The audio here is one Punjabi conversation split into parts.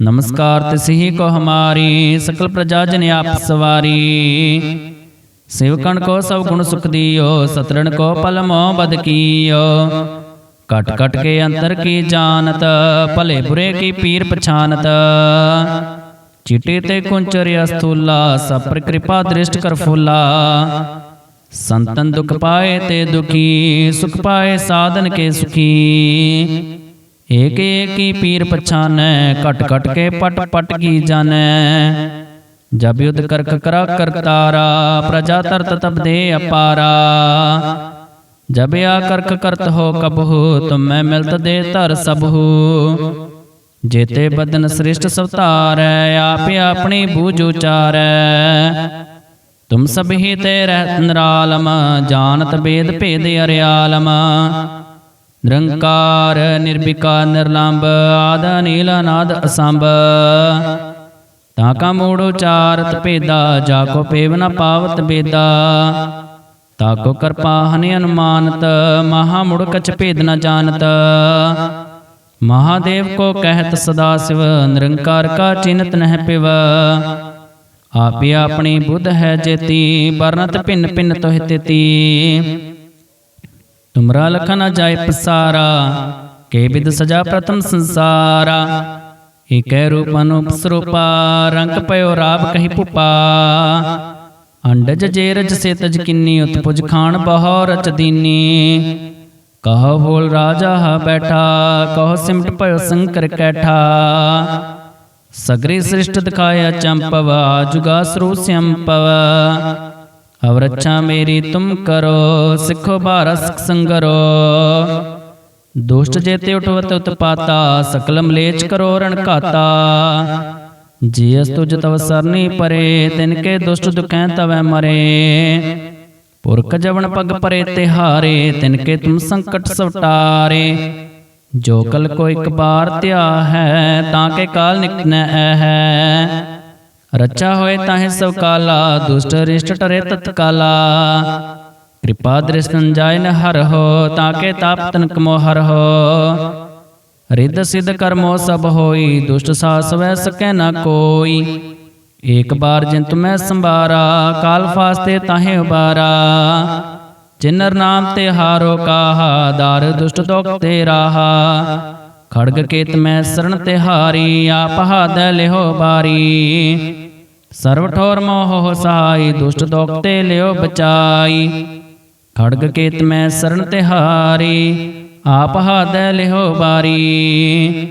ਨਮਸਕਾਰ ਤਿਸਹੀ ਕੋ ਹਮਾਰੀ ਸਕਲ ਪ੍ਰਜਾ ਜਨ ਆਪ ਸਵਾਰੀ। ਸੇਵਕਣ ਕੋ ਸਭ ਗੁਣ ਸੁਖ ਦਿਓ ਸਤਰਣ ਕੋ ਪਲ ਮੋ ਬਦ ਕੀਓ। ਕਟ ਕਟ ਕੇ ਅੰਤਰ ਕੀ ਜਾਣਤ ਭਲੇ ਬੁਰੇ ਕੀ ਪੀਰ ਪਛਾਨਤ। ਚਿਟੇ ਤੇ ਕੁੰਚਰ ਅਸਥੂਲਾ ਸਪਰ ਕਿਰਪਾ ਦ੍ਰਿਸ਼ਟ ਕਰ ਫੁਲਾ। ਸੰਤਨ ਦੁਖ ਪਾਏ ਤੇ ਦੁਖੀ ਸੁਖ ਪਾਏ ਸਾਧਨ ਕੇ ਸੁਖੀ। ਏਕ ਏਕੀ ਪੀਰ ਪਛਾਨੈ ਕਟ ਕਟ ਕੇ ਪਟ ਪਟ ਕੀ ਜਾਣੈ। ਜਬ ਯੁਧ ਕਰਕ ਕਰਾ ਕਰਤਾਰਾ, ਪ੍ਰਜਾ ਤਰਤ ਤਬ ਦੇ ਅਪਾਰਾ। ਜਬ ਆ ਕਰਕ ਕਰਤ ਹੋ ਕਬਹੂ, ਤੁਮੈ ਮਿਲਤ ਦੇ ਧਰ ਸਭੂ ਜੇਤੇ ਬਦਨ ਸ੍ਰਿਸ਼ਟ ਸਵਤਾਰੈ, ਆਪ ਆਪਣੀ ਬੂਝ ਉਚਾਰੈ। ਤੁਮ ਸਭ ਹੀ ਤੇ ਰਹਿਤ ਨਿਰਾਲਮ, ਜਾਣਤ ਬੇਦ ਭੇਦ ਅਰਿਆਲਮ। ਨਿਰੰਕਾਰ ਨਿਰਭਿਕਾਰ ਨਿਰਲੰਭ ਆਦ ਨੀਲ ਅਨਾਦ ਅਸੰਭ। ਤਾਂ ਕਾ ਮੂੜ ਉਚਾਰਤ ਭੇਦਾ ਜਾ ਕੋ ਪੇਵ ਨ ਪਾਵਤ ਬੇਦਾ ਤਾ ਕੋ ਕਰਪਾ ਹਨਿ ਅਨੁਮਾਨਤ ਮਹਾ ਮੁੜ ਕਛ ਭੇਦ ਨ ਜਾਣਤ। ਮਹਾਦੇਵ ਕੋ ਕਹਿਤ ਸਦਾ ਸਿਵ ਨਿਰੰਕਾਰ ਕਾ ਚਿੰਤ ਨਹਿ ਪਿਵ। ਆਪੇ ਆਪਣੀ ਬੁੱਧ ਹੈ ਜੇਤੀ ਵਰਨਤ ਭਿੰਨ ਭਿੰਨ ਤੋਹਿ ਤੇਤੀ। ਤੁਮਰਾ ਲਖ ਜਾਏ ਪਸਾਰਾ, ਕੇ ਬਿਦ ਸਜਾ ਪ੍ਰਥਮ ਸੰਸਾਰਾ। ਏਕੈ ਰੂਪ ਅਨੂਪ ਰੰਗ ਪਇਓ ਰਾਬ ਕਹੀ ਭੁਪਾ ਅੰਡਜ ਜੇਰਜ ਸੇ ਤਜ ਕਿੰਨੀ, ਉਤਪੁਜ ਖਾਨ ਬਹੁ ਰਚ ਦੀਨੀ। ਕਹੋ ਬੋਲ ਰਾਜਾ ਹਾ ਬੈਠਾ, ਕਹੋ ਸਿਮਟ ਭਇਓ ਸੰਕਰ ਕੈਠਾ। ਸਗਰੀ ਸ੍ਰਿਸ਼ਟ ਦਿਖਾਇਆ ਚੰਪਵਾ ਜੁਗਾ ਸਰੂ ਸੰਪਵ ਅਵਰਛਾ ਮੇਰੀ ਤੁਮ ਕਰੋ, ਸਿੱਖੋ ਬਾਰਸ ਸੰਗਰੋ। ਦੁਸ਼ਟ ਜੇਤੇ ਉਠਵਤ ਉਤਪਾਤਾ ਸਕਲ ਮਲੇਚ ਕਰੋ ਰਣ ਘਾਤਾ। ਜੀ ਤੁਜ ਤਵ ਸਰਨੀ ਪਰੇ, ਤਿਨ ਕੇ ਦੁਸ਼ਟ ਦੁਖੈ ਤਵੈ ਮਰੇ। ਪੁਰਖ ਜਵਨ ਪਗ ਪਰੇ ਤਿਹਾਰੇ, ਤਿਨ ਕੇ ਤੁਮ ਸੰਕਟ ਸਵਟਾਰੇ। ਜੋ ਕਲ ਕੋ ਇੱਕ ਬਾਰ ਧਿਆ ਹੈ, ਤਾਂ ਕੇ ਕਾਲ ਨਿਕਨੈ ਹੈ। ਰਚਾ ਹੋਏ ਤਾਹੇ ਸਭ ਕਾਲਾ, ਦੁਸ਼ਟ ਰਿਸ਼ਟ ਟਰੇ ਤਤਕਾਲਾ। ਕਿਰਪਾ ਦ੍ਰਿਸ਼ਟਨ ਜਾਇ ਹਰ ਹੋ, ਤਾਂ ਕੇ ਤਾਪ ਤਨਕ ਮੋ ਹਰ ਹੋ। ਰਿੱਧ ਸਿੱਧ ਕਰਮੋ ਸਭ ਹੋਈ, ਦੁਸ਼ਟ ਸਾਸ ਵੈ ਸਕੈ ਨ ਕੋਈ। ਏਕ ਬਾਰ ਜਿੰਤ ਮੈਂ ਸੰਭਾਰਾ, ਕਾਲ ਫਾਸਤੇ ਤਾਹੇ ਉਬਾਰਾ। ਜਿਨਰ ਨਾਮ ਤੇ ਹਾਰੋ ਕਾਹਾ, ਦਾਰ ਦੁਸ਼ਟ ਦੋਖ ਤੇ ਰਾਹਾ। ਖੜਗ ਕੇਤ ਮੈਂ ਸਰਣ ਤੇ ਹਾਰੀ ਆਪ ਹਾਦੈ ਲਿਹੋ ਬਾਰੀ। ਸਰਵ ਠੋਰ ਮੋਹ ਸਹਾਈ ਦੁਸ਼ਟ ਦੋਖ ਤੇ ਲਿਓ ਬਚਾਈ। ਖੜਗ ਕੇਤ ਮੈਂ ਸਰਣ ਤੇ ਹਾਰੀ ਆਪ ਹਾਦੈ ਲਿਹੋ ਬਾਰੀ।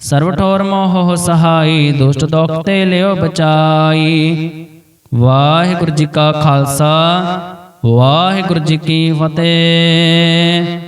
ਸਰਵ ਠੋਰ ਮੋਹ ਸਹਾਈ ਦੁਸ਼ਟ ਦੋਖ ਤੇ ਲਿਓ ਬਚਾਈ। ਵਾਹਿਗੁਰੂ ਜੀ ਕਾ ਖਾਲਸਾ। ਵਾਹਿਗੁਰੂ ਜੀ ਕੀ ਫਤਿਹ।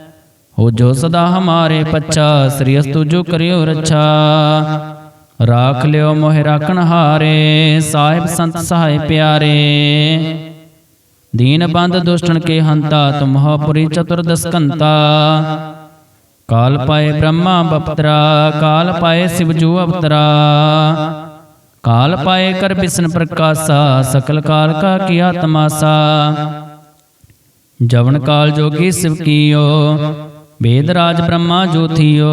ਹੋ ਜੋ ਸਦਾ ਹਮਾਰੇ ਪੱਛਾ ਸ੍ਰੀ ਅਸਤੁ ਜੋ ਕਰਿਓ ਰੱਛਾ ਰਾਖ ਲਿਓ ਮੋਹਿ ਰਾਖਣ ਹਾਰੇ ਸਾਹਿਬ ਸੰਤ ਸਹਾਇ ਪਿਆਰੇ ਦੀਨ ਬੰਦ ਦੁਸ਼ਟਨ ਕੇ ਹੰਤਾ ਤੁਮਹੁ ਪੁਰੀ ਚਤੁਰਦਸ ਕੰਤਾ ਕਾਲ ਪਾਏ ਬ੍ਰਹਮਾ ਬਪਤਰਾ ਕਾਲ ਪਾਏ ਸਿਵ ਜੂ ਅਵਤਰਾ ਕਾਲ ਪਾਏ ਕਰ ਬਿਸ਼ਨ ਪ੍ਰਕਾਸ਼ਾ ਸਕਲ ਕਾਲ ਕਾ ਕੀਆ ਤਮਾਸਾ ਜਵਨ ਕਾਲ ਜੋਗੀ ਸਿਵ ਕੀਓ ਵੇਦ ਰਾਜ ਬ੍ਰਹਮਾ ਜੋਥੀਓ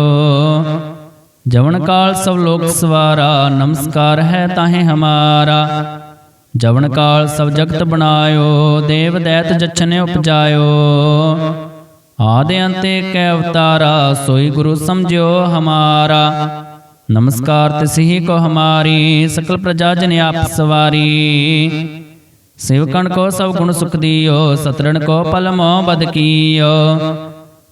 ਜਵਨ ਕਾਲ ਸਭ ਲੋਕ ਸਵਾਰਾ, ਨਮਸਕਾਰ ਹੈ ਤਾਹੇ ਹਮਾਰਾ। ਜਵਨ ਕਾਲ ਸਭ ਜਗਤ ਬਣਾਇਓ, ਦੇਵ ਦੈਤ ਜਛਨੇ ਉਪਜਾਇਓ। ਆਦਿ ਅੰਤੇ ਕੈ ਅਵਤਾਰਾ, ਸੋਈ ਗੁਰੂ ਸਮਝਿਓ ਹਮਾਰਾ। ਨਮਸਕਾਰ ਤਿਸਹੀ ਕੋ ਹਮਾਰੀ, ਸਕਲ ਪ੍ਰਜਾ ਜਨ ਆਪ ਸਵਾਰੀ। ਸੇਵਕਣ ਕੋ ਸਭ ਗੁਣ ਸੁਖ ਦਿਓ, ਸਤਰਣ ਕੋ ਪਲ ਮੋਹ ਬਦ ਕੀਓ।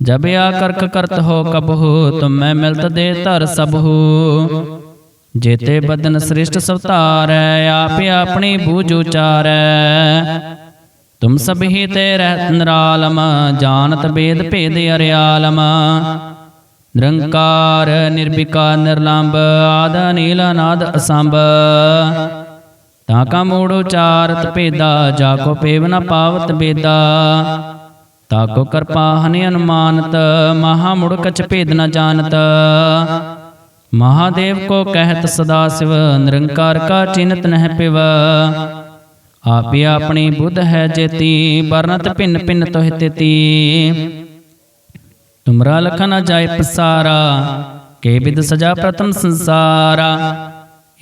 ਅਪਾਰਾ ਜਬ ਆ ਕਰਕ ਕਰਤ ਹੋ ਕਬਹੂ ਤੁਮੈ ਮਿਲਤ ਦੇ ਧਰ ਸਭੂ। ਜੇਤੇ ਬਦਨ ਸ੍ਰਿਸ਼ਟ ਸਵਤਾਰੈ, ਆਪ ਆਪਣੀ ਬੂਝ ਉਚਾਰੈ। ਤੁਮ ਸਭ ਤੇ ਰਹਿਤ ਨਿਰਾਲਮ, ਜਾਣਤ ਬੇਦ ਭੇਦ ਅਰਿਆਲਮ। ਨਿਰੰਕਾਰ, ਨਿਰਭਿਕਾਰ ਨਿਰਲੰਭ ਆਦ ਨੀਲ ਅਨਾਦ, ਅਸੰਭ। ਤਾਂ ਕਾ ਮੂੜ ਉਚਾਰਤ ਭੇਦਾ, ਜਾ ਕੋ ਪੇਵ ਨ ਪਾਵਤ ਬੇਦਾ। ਤਾਕੋ ਕੋ ਕਰਪਾ ਹਨਿ ਅਨੁਮਾਨਤ, ਮਹਾ ਮੁੜ ਭੇਦ ਨ ਜਾਣਤ। ਮਹਾਦੇਵ ਕੋ ਕਹਿਤ ਸਦਾ ਸਿਵ, ਨਿਰੰਕਾਰ ਕਾ ਚਿੰਤ ਨਹਿ ਪਿਵ। ਆਪੇ ਆਪਣੀ ਬੁੱਧ ਹੈ ਜੇਤੀ, ਵਰਨਤ ਭਿੰਨ ਭਿੰਨ ਤੋਹਿ ਤੇਤੀ। ਤੁਮਰਾ ਲਖ ਜਾਏ ਪਸਾਰਾ, ਕੇ ਬਿਦ ਸਜਾ ਪ੍ਰਥਮ ਸੰਸਾਰਾ।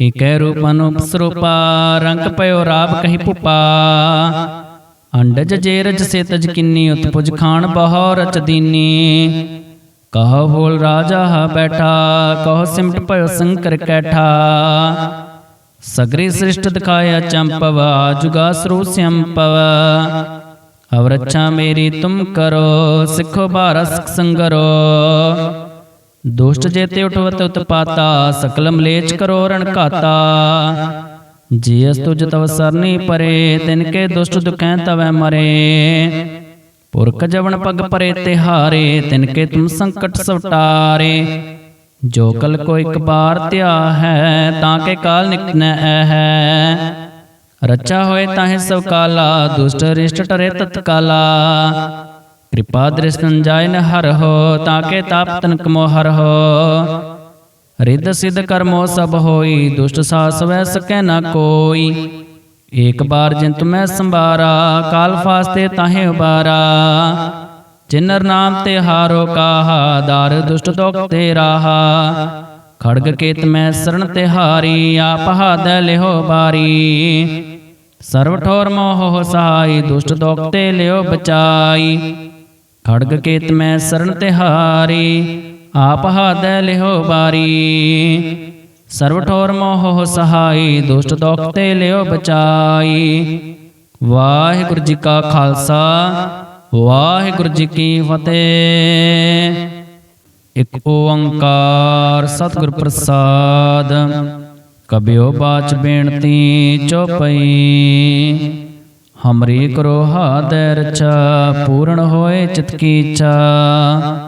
ਏਕੈ ਰੂਪ ਅਨੂਪ ਸਰੂਪਾ, ਰੰਗ ਪਇਓ ਰਾਬ ਕਹੀ ਭੁਪਾ ਅੰਡਜ ਜੇਰਜ ਸੇ ਤਜ ਕਿੰਨੀ, ਉਤਪੁਜ ਖਾਨ ਬਹੁ ਰਚ ਦੀਨੀ। ਕਹੋ ਬੋਲ ਰਾਜਾ ਹਾ ਬੈਠਾ, ਕਹੋ ਸਿਮਟ ਭਇਓ ਸੰਕਰ ਕੈਠਾ। ਸਗਰੀ ਸ੍ਰਿਸ਼ਟ ਦਿਖਾਇਆ ਚੰਪਵ, ਜੁਗਾ ਸਰੂ ਸੰਪਵ। ਅਵ ਮੇਰੀ ਤੁਮ ਕਰੋ, ਸਿੱਖੋ ਬਾਰਸ ਸੰਗਰੋ। ਦੁਸ਼ਟ ਜੇਤੇ ਉਠਵਤ ਉਤਪਾਤਾ ਸਕਲ ਮਲੇਚ ਕਰੋ ਰਣ ਘਾਤਾ। ਜੀ ਤੁਜ ਤਵ ਸਰਨੀ ਪਰੇ, ਤਿਨ ਕੇ ਦੁਸ਼ਟ ਦੁਕੈ ਤਵੈ ਮਰੇ। ਪੁਰਖ ਜਵਨ ਪਗ ਪਰੇ ਤਿਹਾਰੇ ਤਿਨ ਕੇ ਤੁਮ ਸੰਕਟ ਸਵਟਾਰੇ। ਜੋ ਕਲ ਕੋ ਇੱਕ ਬਾਰ ਧਿਆ ਹੈ, ਤਾਂ ਕੇ ਕਾਲ ਨਿਕਨੈ ਹੈ। ਰਚਾ ਹੋਏ ਤਾਹੇ ਸਭ ਕਾਲਾ, ਦੁਸ਼ਟ ਰਿਸ਼ਟ ਟਰੇ ਤਤਕਾਲਾ ਕਿਰਪਾ ਦ੍ਰਿਸ਼ਟਨ ਜਾਇ ਨ ਹਰ ਹੋ, ਤਾਂ ਕੇ ਤਾਪ ਤਨਕ ਮੋ ਹਰ ਹੋ। ਰਿੱਧ ਸਿਧ ਕਰਮੋ ਸਭ ਹੋਈ, ਦੁਸ਼ਟ ਸਾਸ ਸਕੈ ਨ ਕੋਈ। ਏਕ ਬਾਰ ਜਿੰਤ ਮੈਂ ਸੰਭਾਰਾ, ਕਾਲ ਫਾਸਤੇ ਤਾਹੇ ਉਬਾਰਾ। ਜਿਨਰ ਨਾਮ ਤੇ ਹਾਰੋ ਕਾਹਾ, ਦਾਰ ਦੁਸ਼ਟ ਦੋਖ ਤੇ ਰਾਹਾ। ਖੜਗ ਕੇਤ ਮੈਂ ਸਰਣ ਤੇ ਹਾਰੀ, ਆਪ ਹਾਦੈ ਲਿਹੋ ਬਾਰੀ। ਸਰਵ ਠੋਰ ਮੋਹ ਸਹਾਈ, ਦੁਸ਼ਟ ਦੋਖ ਤੇ ਲਿਓ ਬਚਾਈ। ਖੜਗ ਕੇਤ ਮੈਂ ਸਰਣ ਤੇ ਹਾਰੀ ਆਪ ਹਾਦੈ ਲਿਹੋ ਬਾਰੀ। ਸਰਵ ਠੋਰ ਮੋਹ ਸਹਾਈ, ਦੁਸ਼ਟ ਦੋਖ ਤੇ ਲਿਓ ਬਚਾਈ। ਵਾਹਿਗੁਰੂ ਜੀ ਕਾ ਖਾਲਸਾ, ਵਾਹਿਗੁਰੂ ਜੀ ਕੀ ਫਤਿਹ। ਇਕ ਓੰਕਾਰ ਸਤਿਗੁਰ ਪ੍ਰਸਾਦ, ਕਬਿਓ ਬਾਚ ਬੇਨਤੀ ਚੋਪਈ ਹਮਰੀ ਕਰੋ ਹਾਦੈ ਰਚਾ, ਪੂਰਨ ਹੋਏ ਚਿਤ ਕੀ ਇੱਛਾ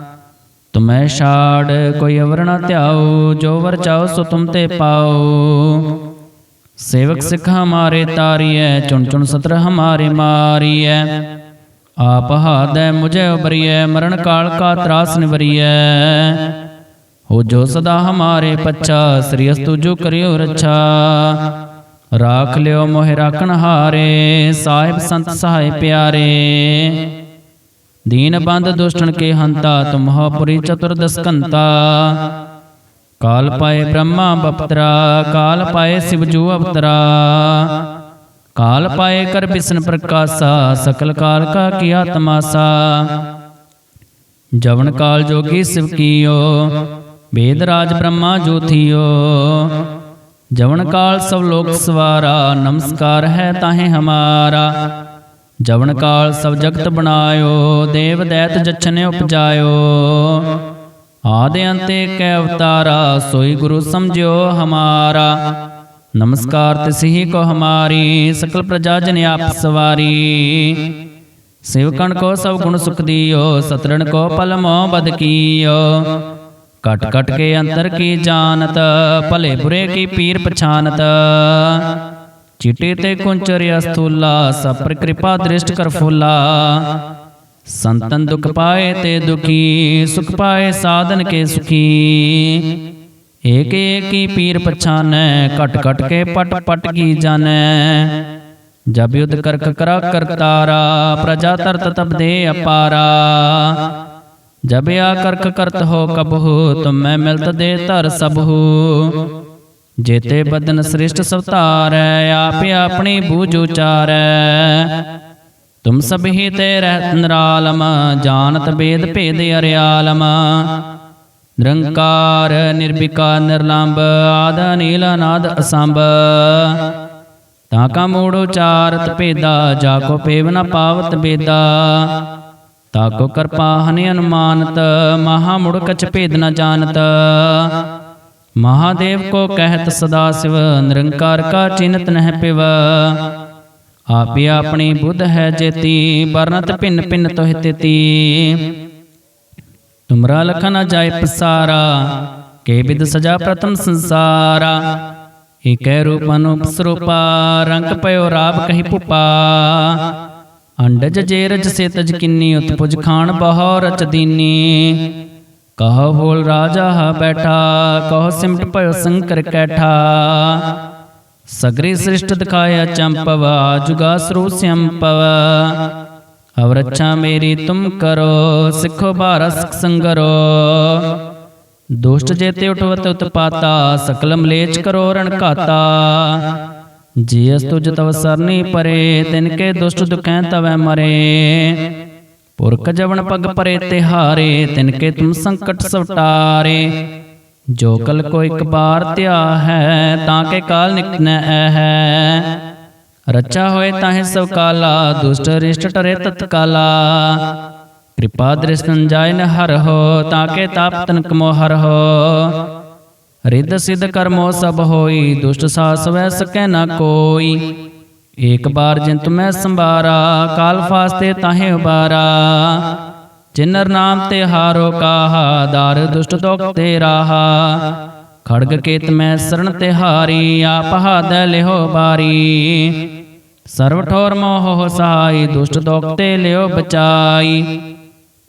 ਤੁਮੈ ਛਾੜ ਕੋਈ ਅਵਰ ਨਾ ਧਿਆਓ ਜੋ ਵਰ ਚਾਓ ਸੋ ਤੁਮ ਤੇ ਪਾਓ ਸੇਵਕ ਸਿੱਖ ਹਮਾਰੇ ਤਾਰੀਐ, ਚੁਣ ਚੁਣ ਸਤਰ ਹਮਾਰੇ ਮਾਰੀਐ। ਆਪ ਹਾਦੈ ਮੁਝੇ ਉਬਰੀਐ, ਮਰਨ ਕਾਲ ਕਾ ਤਰਾਸ ਨਿਵਰੀਐ। ਹੋ ਜੋ ਸਦਾ ਹਮਾਰੇ ਪੱਛਾ, ਸ੍ਰੀ ਅਸਤੁ ਜੋ ਕਰਿਓ ਰੱਛਾ। ਰਾਖ ਲਿਓ ਮੋਹਿ ਰਾਖਣ ਹਾਰੇ, ਸਾਹਿਬ ਸੰਤ ਸਹਾਇ ਪਿਆਰੇ। ਦੀਨ ਬੰਦ ਦੁਸ਼ਟਨ ਕੇ ਹੰਤਾ ਤੁਮਹੁ ਪੁਰੀ ਚਤੁਰਦਸ ਕਾਲ ਪਾਏ ਬ੍ਰਹਮਾ ਬਪਤਰਾ, ਕਾਲ ਪਾਏ ਸਿਵ ਅਵਤਰਾ। ਕਾਲ ਪਾਏ ਕਰ ਬਿਸ਼ਨ ਪ੍ਰਕਾਸ਼ਾ, ਸਕਲ ਕਾਲ ਕਾ ਕੀਆ ਤਮਾਸਾ ਜਵਨ ਕਾਲ ਜੋਗੀ ਸਿਵ ਕੀਓ, ਵੇਦ ਰਾਜ ਬ੍ਰਹਮਾ ਜੋਥੀਓ ਜਵਨ ਕਾਲ ਸਭ ਲੋਕ ਸਵਾਰਾ, ਨਮਸਕਾਰ ਹੈ ਤਾਹੇ ਹਮਾਰਾ। ਜਵਨ ਕਾਲ ਸਭ ਜਗਤ ਬਣਾਇਓ ਦੇਵ ਦੈਤ ਜਛਨੇ ਉਪਜਾਇਓ। ਆਦਿ ਅੰਤੇ ਕੈ ਅਵਤਾਰਾ ਸੋਈ ਗੁਰੂ ਸਮਝਿਓ ਹਮਾਰਾ। ਨਮਸਕਾਰ ਤਿਸਹੀ ਕੋ ਹਮਾਰੀ ਸਕਲ ਪ੍ਰਜਾ ਜਨ ਆਪ ਸਵਾਰੀ। ਸੇਵਕਣ ਕੋ ਸਭ ਗੁਣ ਸੁਖ ਦਿਓ ਸਤਰਣ ਕੋ ਪਲ ਮੋਹ ਬਦ ਕੀਓ। ਕਟ ਕਟ ਕੇ ਅੰਤਰ ਕੀ ਜਾਣਤ ਭਲੇ ਬੁਰੇ ਕੀ ਪੀਰ ਪਛਾਨਤ। ਚਿਟੇ ਤੇ ਕੁੰਚਰ ਅਸਥੂਲਾ ਸਪਰ ਕਿਰਪਾ ਦ੍ਰਿਸ਼ਟ ਕਰ ਫੁੱਲਾ। ਸੰਤਨ ਦੁਖ ਪਾਏ ਤੇ ਦੁਖੀ ਸੁਖ ਪਾਏ ਸਾਧਨ ਕੇ ਸੁਖੀ। ਏਕ ਏਕੀ ਪੀਰ ਪਛਾਨੈ ਕਟ ਕਟ ਕੇ ਪਟ ਪਟ ਕੀ ਜਾਣੈ। ਜਬ ਯੁਧ ਕਰਕ ਕਰਾ ਕਰਤਾਰਾ ਪ੍ਰਜਾ ਤਰਤ ਤਬ ਦੇ ਅਪਾਰਾ। ਜਬ ਆ ਕਰਕ ਕਰਤ ਹੋ ਕਬਹੂ ਤੁਮੈ ਮਿਲਤ ਦੇ ਧਰ ਸਭੂ ਜੇਤੇ ਬਦਨ ਸ੍ਰਿਸ਼ਟ ਸਵਤਾਰੈ ਆਪ ਆਪਣੀ ਬੂਝ ਉਚਾਰੈ ਤੁਮ ਸਭ ਹੀ ਤੇ ਰਹਿਤ ਨਿਰਾਲਮ ਜਾਣਤ ਬੇਦ ਭੇਦ ਅਰਿਆਲਮ। ਨਿਰੰਕਾਰ ਨਿਰਭਿਕਾਰ ਨਿਰਲੰਭ ਆਦ ਨੀਲ ਅਨਾਦ ਅਸੰਭ। ਤਾਂ ਕਾ ਮੂੜ ਉਚਾਰਤ ਭੇਦਾ ਜਾ ਕੋ ਪੇਵ ਨ ਪਾਵਤ ਬੇਦਾ ਤਾ ਕੋ ਕਰਪਾ ਹਨਿ ਅਨੁਮਾਨਤ ਮਹਾ ਮੁੜ ਕਛ ਭੇਦ ਨ ਜਾਣਤ। ਮਹਾਦੇਵ ਕੋ ਕਹਿਤ ਸਦਾ ਸਿਵ, ਨਿਰੰਕਾਰ ਕਾ ਚਿੰਤ ਨਹਿ ਪਿਵ। ਆਪੇ ਆਪਣੀ ਬੁੱਧ ਹੈ ਜੇਤੀ, ਵਰਨਤ ਭਿੰਨ ਭਿੰਨ ਤੋਹਿ ਤੇਤੀ। ਤੁਮਰਾ ਲਖ ਨ ਜਾਏ ਪਸਾਰਾ, ਕੇ ਬਿਦ ਸਜਾ ਪ੍ਰਥਮ ਸੰਸਾਰਾ। ਏਕੈ ਰੂਪ ਅਨੂਪ ਸਰੂਪਾ, ਰੰਗ ਪਇਓ ਰਾਬ ਕਹੀ ਭੁਪਾ। ਅੰਡਜ ਜੇਰਜ ਸੇ ਤਜ ਕਿੰਨੀ, ਉਤਪੁਜ ਖਾਨ ਬਹੁ ਰਚ ਦੀਨੀ। ਕਹੋ ਬੋਲ ਰਾਜਾ ਹਾ ਬੈਠਾ ਕਹੋ ਸਿਮਟ ਭਇਓ ਸੰਕਰ ਕੈਠਾ ਸਗਰੀ ਸ੍ਰਿਸ਼ਟ ਦਿਖਾਇਆ ਚੰਪਵ ਜੁਗਾ ਸਰੂ ਸੰਪਵ ਅਵ ਰੱਛਾ ਮੇਰੀ ਤੁਮ ਕਰੋ ਸਿੱਖੋ ਬਾਰਸ ਸੰਗਰੋ ਦੁਸ਼ਟ ਜੇਤੇ ਉਠਵਤ ਉਤਪਾਤਾ ਸਕਲ ਮਲੇਚ ਕਰੋ ਰਣ ਘਾਤਾ ਜੀ ਅਸ ਤੁਜ ਤਵ ਸਰਨੀ ਪਰੇ ਤਿਨ ਪੁਰਖ ਜਵਨ ਪਗ ਪਰੇ ਤਿਹਾਰੇ, ਤਿਨ ਕੇ ਤੁਮ ਸੰਕਟ ਸਵਟਾਰੇ। ਜੋ ਕਲ ਕੋ ਇੱਕ ਬਾਰ ਧਿਆ ਹੈ, ਤਾਂ ਕੇ ਕਾਲ ਨਿਕਨੈ ਹੈ ਰਚਾ ਹੋਏ ਤਾਹੇ ਸਭ ਕਾਲਾ, ਦੁਸ਼ਟ ਰਿਸ਼ਟ ਟਰੇ ਤਤਕਾਲਾ ਕਿਰਪਾ ਦ੍ਰਿਸ਼ਟਨ ਜਾਇ ਹਰ ਹੋ, ਤਾਂ ਕੇ ਤਾਪ ਤਨਕ ਮੋ ਹਰ ਹੋ। ਰਿੱਧ ਸਿੱਧ ਕਰਮੋ ਸਭ ਹੋਈ, ਦੁਸ਼ਟ ਸਾਸ ਵੈ ਸਕੈ ਨਾ ਕੋਈ। ਏਕ ਬਾਰ ਜਿਨ ਤੁਮੈ ਸੰਭਾਰਾ, ਕਾਲ ਫਾਸਤੇ ਤਾਹੇ ਉਬਾਰਾ। ਜਿਨਰ ਨਾਮ ਤੇ ਹਾਰੋ ਕਾਹਾ, ਦਾਰ ਦੁਸ਼ਟ ਦੋਖ ਤੇ ਰਾਹਾ। ਖੜਗ ਕੇਤ ਮੈਂ ਸਰਣ ਤੇ ਹਾਰੀ, ਆਪ ਹਾਦੈ ਲਿਹੋ ਬਾਰੀ। ਸਰਵ ਠੋਰ ਮੋਹ ਹੋ ਸਹਾਈ, ਦੁਸ਼ਟ ਦੋਖ ਤੇ ਲਿਓ ਬਚਾਈ।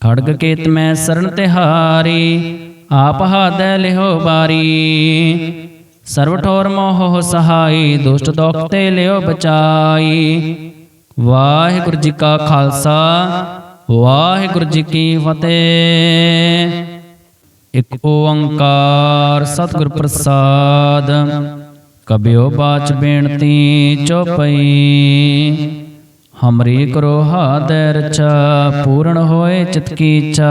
ਖੜਗ ਕੇਤ ਮੈਂ ਸਰਣ ਤੇ ਹਾਰੀ, ਆਪ ਹਾਦੈ ਲਿਹੋ ਬਾਰੀ। ਸਰਵ ਠੋਰ ਮੋਹ ਸਹਾਈ, ਦੁਸ਼ਟ ਦੋਖ ਤੇ ਲਿਓ ਬਚਾਈ। ਵਾਹਿਗੁਰੂ ਜੀ ਕਾ ਖਾਲਸਾ, ਵਾਹਿਗੁਰੂ ਜੀ ਕੀ ਫਤਿਹ। ਇਕ ਓੰਕਾਰ ਸਤਿਗੁਰ ਪ੍ਰਸਾਦ, ਕਬਿਓ ਬਾਚ ਬੇਨਤੀ ਚੋਪਈ ਹਮਰੀ ਕਰੋ ਹਾਦੈ ਰਚਾ ਪੂਰਨ ਹੋਏ ਚਿਤ ਕੀ ਇੱਛਾ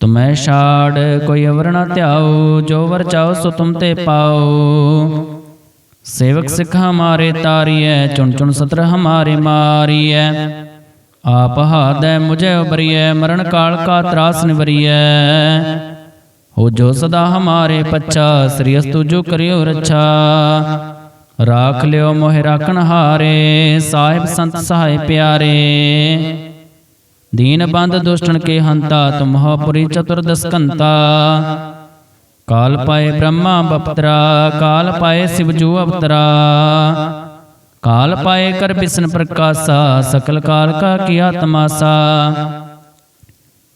ਤੁਮੈ ਛਾੜ ਕੋਈ ਅਵਰ ਨ ਧਿਆਓ ਜੋ ਵਰ ਚਾਓ ਸੋ ਤੁਮ ਤੇ ਪਾਓ ਸੇਵਕ ਸਿੱਖ ਹਮਾਰੇ ਤਾਰੀਐ, ਚੁਣ ਚੁਣ ਸਤਰ ਹਮਾਰੇ ਮਾਰੀਐ। ਆਪ ਹਾਦੈ ਮੁਝੇ ਉਬਰੀਐ ਮਰਨ ਕਾਲ ਕਾ ਤਰਾਸ ਨਿਵਰੀਐ। ਹੋ ਜੋ ਸਦਾ ਹਮਾਰੇ ਪੱਛਾ, ਸ੍ਰੀ ਅਸਤੁ ਜੋ ਕਰਿਓ ਰੱਛਾ। ਰਾਖ ਲਿਓ ਮੋਹਿ ਰਾਖਣ ਹਾਰੇ, ਸਾਹਿਬ ਸੰਤ ਸਹਾਇ ਪਿਆਰੇ। ਦੀਨ ਬੰਦ ਦੁਸ਼ਟਨ ਕੇ ਹੰਤਾ ਤੁਮਹੁ ਪੁਰੀ ਚਤੁਰਦਸ ਕੰਤਾ ਕਾਲ ਪਾਏ ਬ੍ਰਹਮਾ ਬਪਤਰਾ ਕਾਲ ਪਾਏ ਸਿਵ ਜੂ ਅਵਤਰਾ। ਕਾਲ ਪਾਏ ਕਰ ਬਿਸ਼ਨ ਪ੍ਰਕਾਸ਼ਾ ਸਕਲ ਕਾਲ ਕਾ ਕੀਆ ਤਮਾਸਾ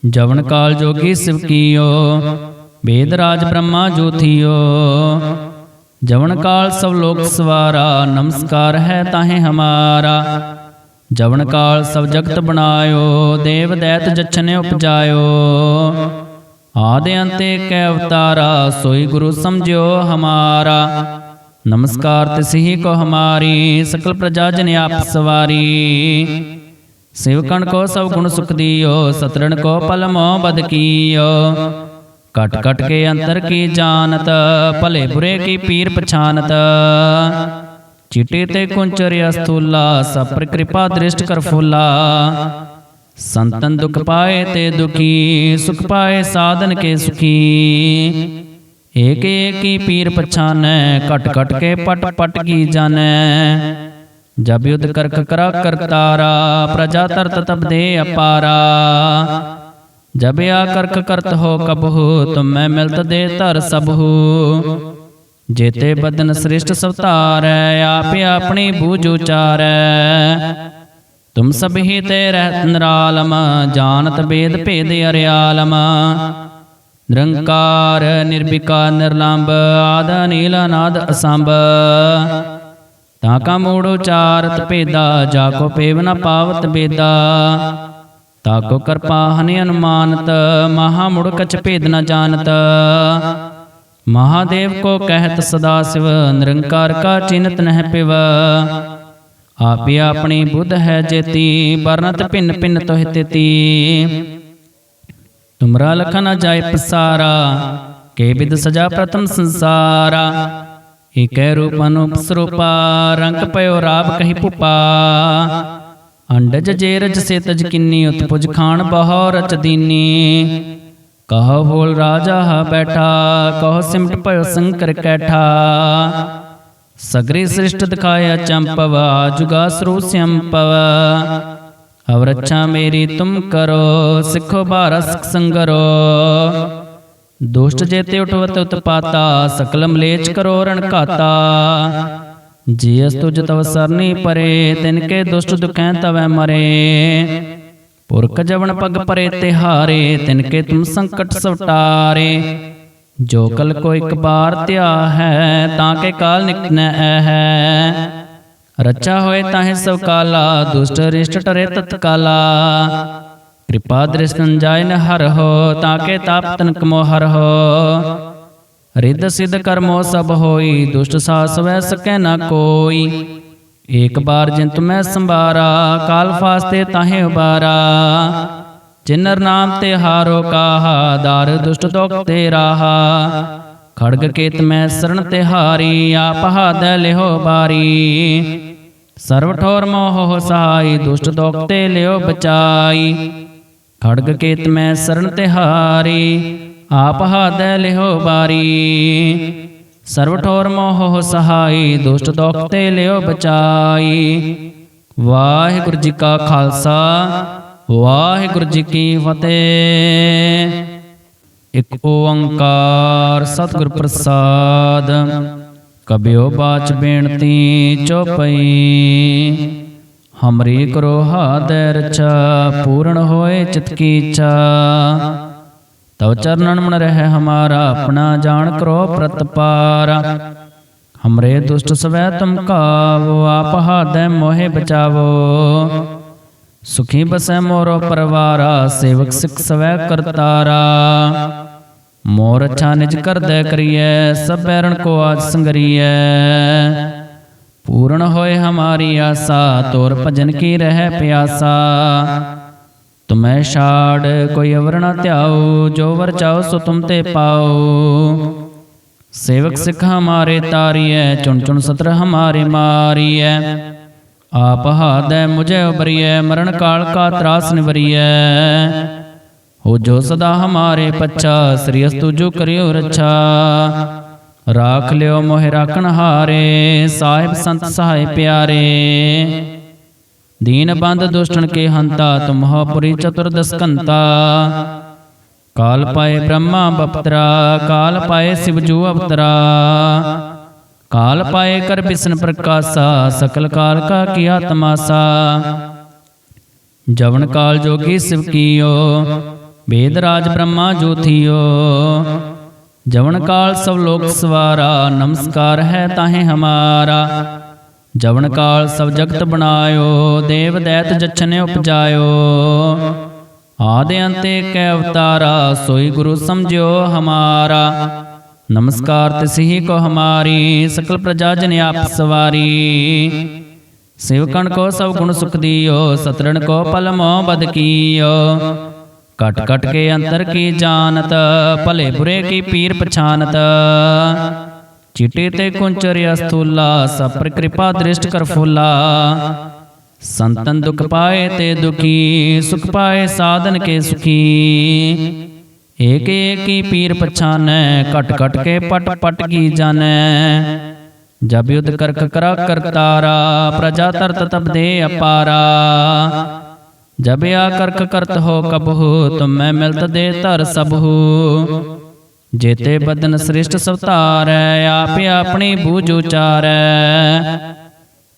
ਜਵਨ ਕਾਲ ਜੋਗੀ ਸਿਵ ਕੀਓ। ਵੇਦ ਰਾਜ ਬ੍ਰਹਮਾ ਜੋਥੀਓ ਜਵਨ ਕਾਲ ਸਭ ਲੋਕ ਸਵਾਰਾ। ਨਮਸਕਾਰ ਹੈ ਤਾਹੇ ਹਮਾਰਾ। ਜਵਨ ਕਾਲ ਸਭ ਜਗਤ ਬਣਾਇਓ, ਦੇਵ ਦੈਤ ਜਛਨੇ ਉਪਜਾਇਓ। ਆਦਿ ਅੰਤੇ ਕੈ ਅਵਤਾਰਾ, ਸੋਈ ਗੁਰੂ ਸਮਝਿਓ ਹਮਾਰਾ। ਨਮਸਕਾਰ ਤਿਸਹੀ ਕੋ ਹਮਾਰੀ, ਸਕਲ ਪ੍ਰਜਾ ਜਨ ਆਪ ਸਵਾਰੀ। ਸਿਵਕਣ ਕੋ ਸਭ ਗੁਣ ਸੁਖ ਦਿਓ, ਸਤਰਣ ਕੋ ਪਲ ਮੋਹ ਬਦ ਕੀਓ। ਕਟ ਕਟ ਕੇ ਅੰਤਰ ਕੀ ਜਾਣਤ, ਭਲੇ ਬੁਰੇ ਕੀ ਪੀਰ ਪਛਾਨਤ। ਚਿਟੇ ਤੇ ਕੁੰਚਰਿਆ ਸਥੂਲਾ, ਸਪਰ ਕਿਰਪਾ ਦ੍ਰਿਸ਼ਟ ਕਰ ਫੁੱਲਾ। ਸੰਤਨ ਦੁਖ ਪਾਏ ਤੇ ਦੁਖੀ, ਸੁਖ ਪਾਏ ਸਾਧਨ ਕੇ ਸੁਖੀ। ਏਕ ਏਕੀ ਪੀਰ ਪਛਾਨੈ ਕਟ ਕਟ ਕੇ ਪਟ ਪਟ ਕੀ ਜਾਣੈ। ਜਬ ਯੁਧ ਕਰਕ ਕਰਾ ਕਰਤਾਰਾ ਪ੍ਰਜਾ ਤਰਤ ਤਬ ਦੇ ਅਪਾਰਾ। ਜਬ ਆ ਕਰਕ ਕਰਤ ਹੋ ਕਬਹੂ, ਤੁਮੈ ਮਿਲਤ ਦੇ ਧਰ ਸਭੂ ਜੇਤੇ ਬਦਨ ਸ੍ਰਿਸ਼ਟ ਸਵਤਾਰੈ, ਆਪੇ ਆਪਣੀ ਬੂਝ ਉਚਾਰੈ। ਤੁਮ ਸਭ ਹੀ ਤੇ ਰਹਿਤ ਨਿਰਾਲਮ, ਜਾਣਤ ਬੇਦ ਭੇਦ ਅਰਿਆਲਮ। ਨਿਰੰਕਾਰ ਨਿਰਭਿਕਾਰ ਨਿਰਲੰਭ, ਆਦ ਨੀਲ ਅਨਾਦ ਅਸੰਭ। ਤਾਂ ਕਾ ਮੂੜ ਉਚਾਰਤ ਭੇਦਾ, ਜਾ ਕੋ ਪੇਵ ਨ ਪਾਵਤ ਬੇਦਾ। ਤਾ ਕੋ ਕਰਪਾ ਹਨਿ ਅਨੁਮਾਨਤ, ਮਹਾ ਮੁੜ ਕਛ ਭੇਦ ਨ ਜਾਣਤ। ਮਹਾਦੇਵ ਕੋ ਕਹਿਤ ਸਦਾ ਸਿਵ, ਨਿਰੰਕਾਰ ਕਾ ਚਿੰਤ ਨਹਿ ਪਿਵ। ਆਪੀ ਆਪਣੀ ਬੁੱਧ ਹੈ ਜੇਤੀ ਵਰਨਤ ਭਿੰਨ ਭਿੰਨ ਤੋਹਿ ਤੇਤੀ। ਤੁਮਰਾ ਲਖ ਨ ਜਾਏ ਪਸਾਰਾ, ਕੇ ਬਿਦ ਸਜਾ ਪ੍ਰਥਮ ਸੰਸਾਰਾ। ਰੂਪ ਅਨੂਪ ਸਰੂਪਾ, ਰੰਗ ਪਇਓ ਰਾਪ ਕਹੀ ਭੁਪਾ ਅੰਡਜ ਜੇਰਜ ਸੇ ਤਜ ਕਿੰਨੀ, ਉਤਪੁਜ ਖਾਨ ਬਹੋ ਰਚ ਦੀਨੀ। ਕਹੋ ਬੋਲ ਰਾਜਾ ਹਾ ਬੈਠਾ ਕਹੋ ਸਿਮਟ ਭਇਓ ਸੰਕਰ ਕੈਠਾ ਸਗਰੀ ਸ੍ਰਿਸ਼ਟ ਦਿਖਾਇਆ ਚੰਪਵ ਜੁਗਾ ਸਰੂ ਸੰਪਵ ਅਵ ਰੱਛਾ ਮੇਰੀ ਤੁਮ ਕਰੋ ਸਿੱਖੋ ਬਾਰਸ ਸੰਗਰੋ ਦੁਸ਼ਟ ਜੇਤੇ ਉਠਵਤ ਉਤਪਾਤਾ ਸਕਲ ਮਲੇਚ ਕਰੋ ਰਣ ਘਾਤਾ ਜੀਸ ਤੁਜ ਤਵ ਸਰਨੀ ਪਰੇ ਤਿਨ ਕੇ ਪੁਰਖ ਜਵਨ ਪਗ ਪਰੇ ਤਿਹਾਰੇ, ਤਿਨ ਕੇ ਤੁਮ ਸੰਕਟ ਸਵਟਾਰੇ। ਜੋ ਕਲ ਕੋ ਇੱਕ ਬਾਰ ਧਿਆ ਹੈ, ਤਾਂ ਕੇ ਕਾਲ ਨਿਕਨੈ ਹੈ ਰਚਾ ਹੋਏ ਤਾਹੇ ਸਭ ਕਾਲਾ, ਦੁਸ਼ਟ ਰਿਸ਼ਟ ਟਰੇ ਤਤਕਾਲਾ। ਕਿਰਪਾ ਦ੍ਰਿਸ਼ਨ ਜਾਇ ਨ ਹਰ ਹੋ, ਤਾਂ ਕੇ ਤਾਪ ਤਨਕ ਮੋ ਹਰ ਹੋ। ਰਿੱਧ ਸਿਧ ਕਰਮੋ ਸਭ ਹੋਈ, ਦੁਸ਼ਟ ਸਾਸ ਵੈ ਸਕੈ ਨਾ ਕੋਈ। ਏਕ ਬਾਰ ਜਿਨ ਤੁਮੈ ਸੰਭਾਰਾ, ਕਾਲ ਫਾਸਤੇ ਤਾਹੇ ਉਬਾਰਾ। ਜਿਨਰ ਨਾਮ ਤੇ ਹਾਰੋ ਕਾਹਾ, ਦਾਰ ਦੁਸ਼ਟ ਦੁਖ ਤੇ ਰਾਹਾ। ਖੜਗ ਕੇਤ ਮੈਂ ਸਰਣ ਤੇ ਹਾਰੀ, ਆਪ ਹਾਦੈ ਲਿਹੋ ਬਾਰੀ। ਸਰਵ ਠੋਰ ਮੋਹ ਸਹਾਈ, ਦੁਸ਼ਟ ਦੁਖ ਤੇ ਲਿਓ ਬਚਾਈ। ਖੜਗ ਕੇਤ ਮੈਂ ਸਰਣ ਤੇ ਹਾਰੀ, ਆਪ ਹਾਦੈ ਲਿਹੋ ਬਾਰੀ। ਸਰਵ ਠੋਰ ਮੋਹ ਸਹਾਈ, ਦੁਸ਼ਟ ਦੁਖ ਤੇ ਲਿਓ ਬਚਾਈ। ਵਾਹਿਗੁਰੂ ਜੀ ਕਾ ਖਾਲਸਾ, ਵਾਹਿਗੁਰੂ ਜੀ ਕੀ ਫਤਿਹ। ਇਕ ਓੰਕਾਰ ਸਤਿਗੁਰ ਪ੍ਰਸਾਦ, ਕਬਿਓ ਬਾਚ ਬੇਨਤੀ ਚੋਪਈ ਹਮਰੀ ਕਰੋ ਹਾਦੈ ਰਚਾ, ਪੂਰਨ ਹੋਏ ਚਿਤ ਕੀ ਇੱਛਾ ਤਵ ਚਰਨਨ ਮਨ ਰਹਿ ਹਮਾਰਾ, ਆਪਣਾ ਜਾਣ ਕਰੋ ਪ੍ਰਤਪਾਰ। ਹਮਰੇ ਦੁਸ਼ਟ ਸਵੈ ਤੁਮ ਕਾਵੋ, ਆਪ ਹਾਦੈ ਮੋਹਿ ਬਚਾਵੋ। ਸੁਖੀ ਬਸੈ ਮੋਰੋ ਪਰਵਾਰਾ, ਸੇਵਕ ਸਿਖ ਸਵੈ ਕਰਤਾਰਾ। ਮੋਰ ਅੱਛਾ ਨਿਜ ਕਰਦੈ ਕਰੀਐ, ਸਭ ਬੈਰਣ ਕੋ ਆਜ ਸੰਗਰੀਐ। ਪੂਰਨ ਹੋਏ ਹਮਾਰੀ ਆਸਾ, ਤੋਰ ਭਜਨ ਕੀ ਰਹਿ ਪਿਆਸਾ। ਤੁਮੈ ਛਾੜ ਕੋਈ ਅਵਰ ਨਾ ਧਿਆਓ ਜੋ ਵਰ ਚਾਓ ਸੋ ਤੁਮ ਤੇ ਪਾਓ ਸੇਵਕ ਸਿੱਖ ਹਮਾਰੇ ਤਾਰੀਐ, ਚੁਣ ਚੁਣ ਸਤਰ ਹਮਾਰੇ ਮਾਰੀਐ। ਆਪ ਹਾਦੈ ਮੁਝੇ ਉਬਰੀਐ ਮਰਨ ਕਾਲ ਕਾ ਤਰਾਸ ਨਿਵਰੀਐ। ਹੋ ਜੋ ਸਦਾ ਹਮਾਰੇ ਪੱਛਾ, ਸ੍ਰੀ ਅਸਤੁ ਜੋ ਕਰਿਓ ਰੱਛਾ। ਰਾਖ ਲਿਓ ਮੋਹਿ ਰਾਖਣ ਹਾਰੇ, ਸਾਹਿਬ ਸੰਤ ਸਹਾਇ ਪਿਆਰੇ। ਦੀਨ ਬੰਦ ਦੁਸ਼ਟਨ ਕੇ ਹੰਤਾ ਤੁਮਹੁ ਪੁਰੀ ਚਤੁਰਦਸ ਕਾਲ ਪਾਏ ਬ੍ਰਹਮਾ ਬਪਤਰਾ, ਕਾਲ ਪਾਏ ਸਿਵ ਅਵਤਰਾ। ਕਾਲ ਪਾਏ ਕਰ ਬਿਸ਼ਨ ਪ੍ਰਕਾਸ਼ਾ, ਸਕਲ ਕਾਲ ਕਾ ਕੀਆ ਤਮਾਸਾ ਜਵਨ ਕਾਲ ਜੋਗੀ ਸਿਵ ਕੀਓ ਵੇਦ ਰਾਜ ਬ੍ਰਹਮਾ ਜੋਥੀਓ ਜਵਨ ਕਾਲ ਸਭ ਲੋਕ ਸਵਾਰਾ, ਨਮਸਕਾਰ ਹੈ ਤਾਹੇ ਹਮਾਰਾ। ਜਵਨ ਕਾਲ ਸਭ ਜਗਤ ਬਣਾਇਓ, ਦੇਵ ਦੈਤ ਜਛਨੇ ਉਪਜਾਇਓ। ਆਦਿ ਅੰਤੇ ਕੈ ਅਵਤਾਰਾ, ਸੋਈ ਗੁਰੂ ਸਮਝਿਓ ਹਮਾਰਾ। ਨਮਸਕਾਰ ਤਿਸਹੀ ਕੋ ਹਮਾਰੀ, ਸਕਲ ਪ੍ਰਜਾ ਜਨ ਆਪ ਸਵਾਰੀ। ਸਿਵਕਣ ਕੋ ਸਭ ਗੁਣ ਸੁਖ ਦਿਓ, ਸਤਰਣ ਕੋ ਪਲ ਮੋਹ ਬਦ ਕੀਓ। ਕਟ ਕਟ ਕੇ ਅੰਤਰ ਕੀ ਜਾਣਤ, ਭਲੇ ਬੁਰੇ ਕੀ ਪੀਰ ਪਛਾਨਤ। ਚਿਟੇ ਤੇ ਕੁੰਚਰਿਆ ਸਥੂਲਾ ਸਪਰ ਕਿਰਪਾ ਦ੍ਰਿਸ਼ਟ ਕਰ ਫੁਲਾ। ਸੰਤਨ ਦੁਖ ਪਾਏ ਤੇ ਦੁਖੀ, ਸੁਖ ਪਾਏ ਸਾਧਨ ਕੇ ਸੁਖੀ। ਏਕ ਏਕੀ ਪੀਰ ਪਛਾਨੈ ਕਟ ਕਟ ਕੇ ਪਟ ਪਟ ਕੀ ਜਾਣੈ। ਜਬ ਯੁਧ ਕਰਕ ਕਰਾ ਕਰਤਾਰਾ ਪ੍ਰਜਾ ਤਰਤ ਤਬ ਦੇ ਅਪਾਰਾ। ਜਬ ਆ ਕਰਕ ਕਰਤ ਹੋ ਕਬਹੂ ਮੈਂ ਮਿਲਤ ਦੇ ਧਰ ਸਭੂ ਜੇਤੇ ਬਦਨ ਸ੍ਰਿਸ਼ਟ ਸਵਤਾਰੈ, ਆਪ ਆਪਣੀ ਬੂਝ ਉਚਾਰੈ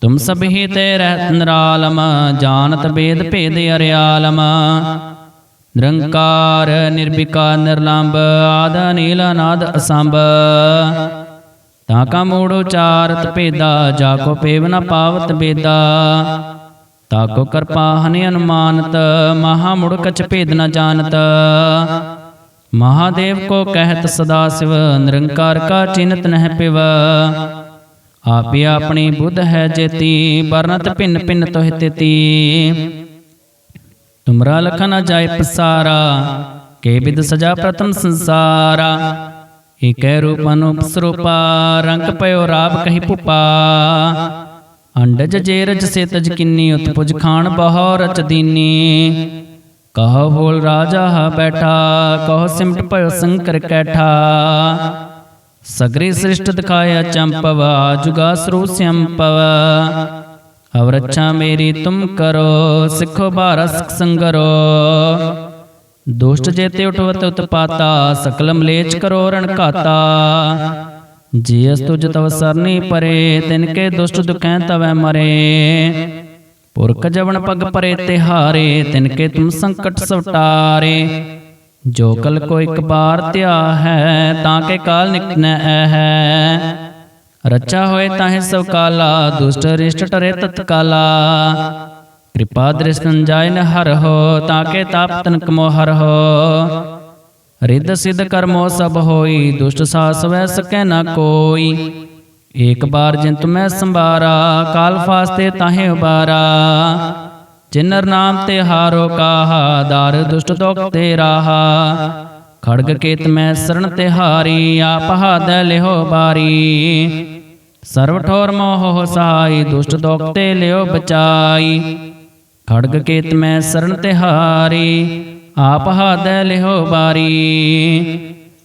ਤੁਮ ਸਭ ਹੀ ਤੇ ਰਹਿਤ ਨਿਰਾਲਮ, ਜਾਣਤ ਬੇਦ ਭੇਦ ਅਰਿਆਲਮ। ਨਿਰੰਕਾਰ, ਨਿਰਭਿਕਾਰ ਨਿਰਲੰਭ ਆਦ ਨੀਲ ਅਨਾਦ, ਅਸੰਭ। ਤਾਂ ਕਾ ਮੂੜ ਉਚਾਰਤ ਭੇਦਾ, ਜਾ ਕੋ ਪੇਵ ਨ ਪਾਵਤ ਬੇਦਾ। ਤਾ ਕੋ ਕਰਪਾ ਹਨਿ ਅਨੁਮਾਨਤ, ਮਹਾ ਮੁੜ ਕਚ ਭੇਦ ਨ ਜਾਣਤ। ਮਹਾਦੇਵ ਕੋ ਕਹਿਤ ਸਦਾ ਸਿਵ, ਨਿਰੰਕਾਰ ਕਾ ਚਿੰਤ ਨਹਿ ਪਿਵ। ਆਪੇ ਆਪਣੀ ਬੁੱਧ ਹੈ ਜੇਤੀ, ਵਰਨਤ ਭਿੰਨ ਭਿੰਨ ਤੋਹਿ ਤੇਤੀ। ਤੁਮਰਾ ਲਖ ਨ ਜਾਏ ਪਸਾਰਾ, ਕੇ ਬਿਦ ਸਜਾ ਪ੍ਰਥਮ ਸੰਸਾਰਾ। ਏਕੈ ਰੂਪ ਅਨੂਪ ਸਰੂਪਾ, ਰੰਗ ਪਇਓ ਰਾਬ ਕਹੀ ਭੁਪਾ ਅੰਡਜ ਜੇਰਜ ਸੇ ਤਜ ਕਿੰਨੀ, ਉਤਪੁਜ ਖਾਨ ਬਹੁ ਰਚ ਦੀਨੀ। ਕਹ ਭੋਲ ਰਾਜਾ ਹਾ ਬੈਠਾ ਕਹ ਸਿਮਟ ਭਇਓ ਸੰਕਰ ਕੈਠਾ ਸਗਰੀ ਸ੍ਰਿਸ਼ਟ ਦਿਖਾਇਆ ਚੰਪਵ ਜੁਗਾ ਸਰੂ ਸੰਪਵ ਅਵ ਰੱਛਾ ਮੇਰੀ ਤੁਮ ਕਰੋ ਸਿੱਖੋ ਬਾਰਸ ਸੰਗਰੋ ਦੁਸ਼ਟ ਜੇਤੇ ਉਠਵਤ ਉਤਪਾਤਾ ਸਕਲ ਮਲੇਚ ਕਰੋ ਰਣ ਘਾਤਾ ਜੀ ਅਸ ਤੁਜ ਤਵ ਸਰਨੀ ਪਰੇ ਤਿਨ ਕੇ ਪੁਰਖ ਜਵਨ ਪਗ ਪਰੇ ਤਿਹਾਰੇ, ਤਿਨ ਕੇ ਤੁਮ ਸੰਕਟ ਸਵਟਾਰੇ। ਜੋ ਕਲ ਕੋ ਇੱਕ ਬਾਰ ਧਿਆ ਹੈ, ਤਾਂ ਕੇ ਕਾਲ ਨਿਕਨੈ ਹੈ। ਰਚਾ ਹੋਏ ਤਾਹੇ ਸਭ ਕਾਲਾ, ਦੁਸ਼ਟ ਰਿਸ਼ਟ ਟਰੇ ਤਤਕਾਲਾ ਕਿਰਪਾ ਦ੍ਰਿਸ਼ਟਨ ਜਾਇ ਨ ਹਰ ਹੋ, ਤਾਂ ਕੇ ਤਾਪ ਤਨਕ ਮੋ ਹਰ ਹੋ। ਰਿੱਧ ਸਿੱਧ ਕਰਮੋ ਸਭ ਹੋਈ, ਦੁਸ਼ਟ ਸਾਸ ਵੈ ਸਕੈ ਨਾ ਕੋਈ। ਏਕ ਬਾਰ ਜਿਨ ਤੁਮੈ ਸੰਭਾਰਾ, ਕਾਲ ਫਾਸਤੇ ਤਾਹੇ ਉਬਾਰਾ। ਜਿਨਰ ਨਾਮ ਤੇ ਹਾਰੋ ਕਾਹਾ, ਦਾਰ ਦੁਸ਼ਟ ਦੋਖ ਤੇ ਰਾਹਾ। ਖੜਗ ਕੇਤ ਮੈਂ ਸਰਣ ਤੇ ਹਾਰੀ, ਆਪ ਹਾਦੈ ਲਿਹੋ ਬਾਰੀ। ਸਰਵ ਠੋਰ ਮੋਹ ਸਹਾਈ, ਦੁਸ਼ਟ ਦੋਖ ਤੇ ਲਿਓ ਬਚਾਈ। ਖੜਗ ਕੇਤ ਮੈਂ ਸਰਣ ਤੇ ਹਾਰੀ, ਆਪ ਹਾਦੈ ਲਿਹੋ ਬਾਰੀ।